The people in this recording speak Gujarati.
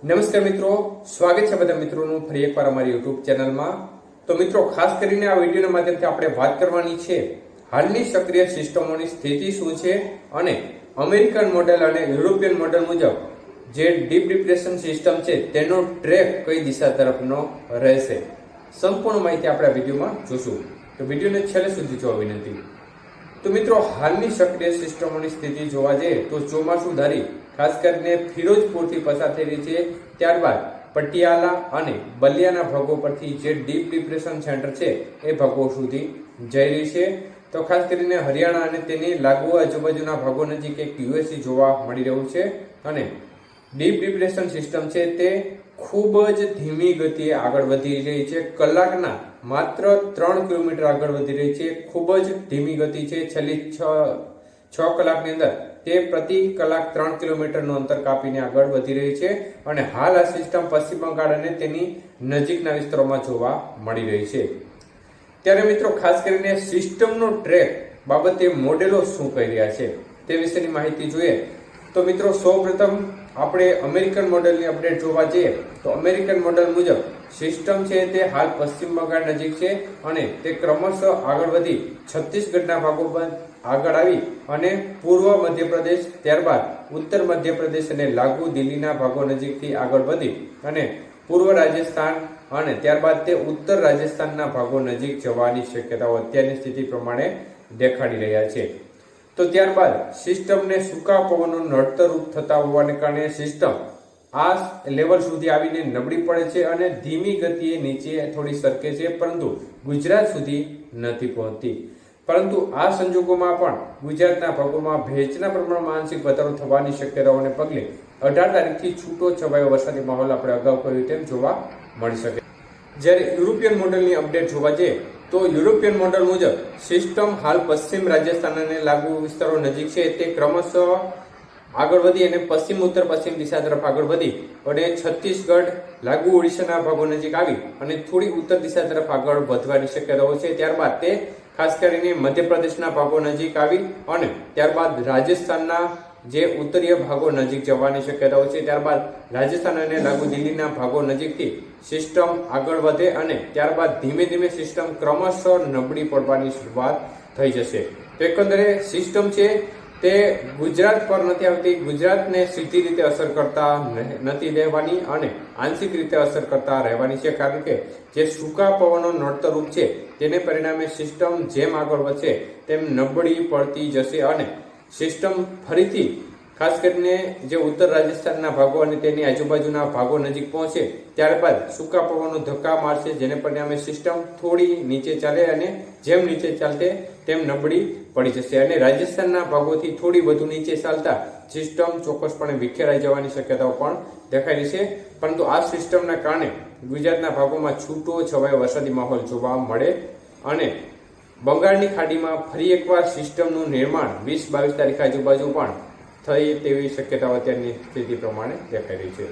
નમસ્કાર મિત્રો, સ્વાગત છે બધા મિત્રોનું ફરી એકવાર અમારી યુટ્યુબ ચેનલમાં. તો મિત્રો, ખાસ કરીને આ વિડીયોના માધ્યમથી આપણે વાત કરવાની છે, હાલની સક્રિય સિસ્ટમોની સ્થિતિ શું છે અને અમેરિકન મોડેલ અને યુરોપિયન મોડેલ મુજબ જે ડીપ ડિપ્રેશન સિસ્ટમ છે તેનો ટ્રેક કઈ દિશા તરફનો રહેશે. સંપૂર્ણ માહિતી આપણે આ વિડીયોમાં જોશું. તો વિડીયોને છેલ્લે સુધી જોવા વિનંતી. તો મિત્રો, હાલની સક્રિય સિસ્ટમોની સ્થિતિ જોવા જઈએ તો ચોમાસું ધારી, ખાસ કરીને ફિરોજપુરથી પસાર થઈ રહી છે. ત્યારબાદ પટિયાલા અને બલિયાના ભાગો પરથી જે ડીપ ડિપ્રેશન સેન્ટર છે, એ ભાગો સુધી જઈ રહી છે. તો ખાસ કરીને હરિયાણા અને તેની લાગુ આજુબાજુના ભાગો નજીક એક યુએસસી જોવા મળી રહ્યું છે. અને ડીપ ડિપ્રેશન સિસ્ટમ છે તે ખૂબ જ ધીમી ગતિએ આગળ વધી રહી છે. કલાકના માત્ર ત્રણ કિલોમીટર આગળ વધી રહી છે. ખૂબ જ ધીમી ગતિ છે. છેલ્લી છ છ કલાકની અંદર તે પ્રતિ કલાક ત્રણ કિલોમીટરનું અંતર કાપીને આગળ વધી રહી છે અને હાલ આ સિસ્ટમ પશ્ચિમ બંગાળ અને તેની નજીકના વિસ્તારોમાં જોવા મળી રહી છે. ત્યારે મિત્રો, ખાસ કરીને સિસ્ટમનો ટ્રેક બાબતે મોડેલો શું કહી રહ્યા છે તે વિશેની માહિતી જોઈએ. તો મિત્રો, સૌપ્રથમ આપણે અમેરિકન મોડેલની અપડેટ જોવા જઈએ તો અમેરિકન મોડેલ મુજબ સિસ્ટમ છે તે હાલ પશ્ચિમ બંગાળ નજીક છે અને તે ક્રમશઃ આગળ વધી છત્તીસગઢના ભાગો પર આગળ આવી અને પૂર્વ મધ્યપ્રદેશ, ત્યારબાદ ઉત્તર મધ્યપ્રદેશ અને લાગુ દિલ્હીના ભાગો નજીકથી આગળ વધી અને પૂર્વ રાજસ્થાન અને ત્યારબાદ તે ઉત્તર રાજસ્થાનના ભાગો નજીક જવાની શક્યતાઓ અત્યારની સ્થિતિ પ્રમાણે દેખાડી રહ્યા છે. તો ત્યારબાદ સિસ્ટમને સૂકા પવનો નડતરરૂપ થતા હોવાને કારણે સિસ્ટમ આ લેવલ સુધી આવીને નબળી પડે છે અને ધીમી ગતિએ નીચે થોડી સરકે છે, પરંતુ ગુજરાત સુધી નથી પહોંચતી. પરંતુ આ સંજોગોમાં પણ ગુજરાતના ભાગોમાં ભેજના પ્રમાણમાં આંશિક વધારો થવાની શક્યતાઓને પગલે અઢાર તારીખથી છૂટો છવાયો વરસાદી માહોલ આપણે અગાઉ કહ્યું તેમ જોવા મળી શકે. જ્યારે યુરોપિયન મોડલની અપડેટ જોવા જઈએ, તો યુરોપિયન મોડલ મુજબ સિસ્ટમ હાલ પશ્ચિમ રાજસ્થાન અને લાગુ વિસ્તારો નજીક છે. તે ક્રમશઃ આગળ વધી અને પશ્ચિમ, ઉત્તર, પશ્ચિમ દિશા તરફ આગળ વધી અને છત્તીસગઢ લાગુ ઓડિશાના ભાગો નજીક આવી અને થોડી ઉત્તર દિશા તરફ આગળ વધવાની શક્યતાઓ છે. ત્યારબાદ તે ખાસ કરીને મધ્યપ્રદેશના ભાગો નજીક આવી અને ત્યારબાદ રાજસ્થાનના જે ઉત્તરીય ભાગો નજીક જવાની શક્યતાઓ છે. ત્યારબાદ રાજસ્થાન અને લાગુ દિલ્હીના ભાગો નજીકથી સિસ્ટમ આગળ વધે અને ત્યારબાદ ધીમે ધીમે સિસ્ટમ ક્રમશઃ નબળી પડવાની શરૂઆત થઈ જશે. એકંદરે સિસ્ટમ છે તે ગુજરાત પર નથી આવતી. ગુજરાતને સીધી રીતે અસર કરતા નથી રહેવાની અને આંશિક રીતે અસર કરતા રહેવાની છે. કારણ કે જે સૂકા પવનો નડતર રૂપ છે, તેને પરિણામે સિસ્ટમ જેમ આગળ વધશે, તેમ નબળી પડતી જશે અને સિસ્ટમ ફરીથી, ખાસ કરીને જે ઉત્તર રાજસ્થાનના ભાગો અને તેની આજુબાજુના ભાગો નજીક પહોંચે, ત્યારબાદ સૂકા પવનો ધક્કા મારશે, જેને પરિણામે સિસ્ટમ થોડી નીચે ચાલે અને જેમ નીચે ચાલતે તેમ નબળી પડી જશે. અને રાજસ્થાનના ભાગોથી થોડી વધુ નીચે ચાલતા, સિસ્ટમ ચોક્કસપણે વિખેરાઈ જવાની શક્યતાઓ પણ દેખાઈ રહી છે. પરંતુ આ સિસ્ટમના કારણે ગુજરાતના ભાગોમાં છૂટો છવાયો વરસાદી માહોલ જોવા મળે અને બંગાળની ખાડીમાં ફરી એકવાર સિસ્ટમનું નિર્માણ વીસ બાવીસ તારીખ આજુબાજુ પણ થઈ તેવી શક્યતાઓ અત્યારની સ્થિતિ પ્રમાણે દેખાઈ રહી છે.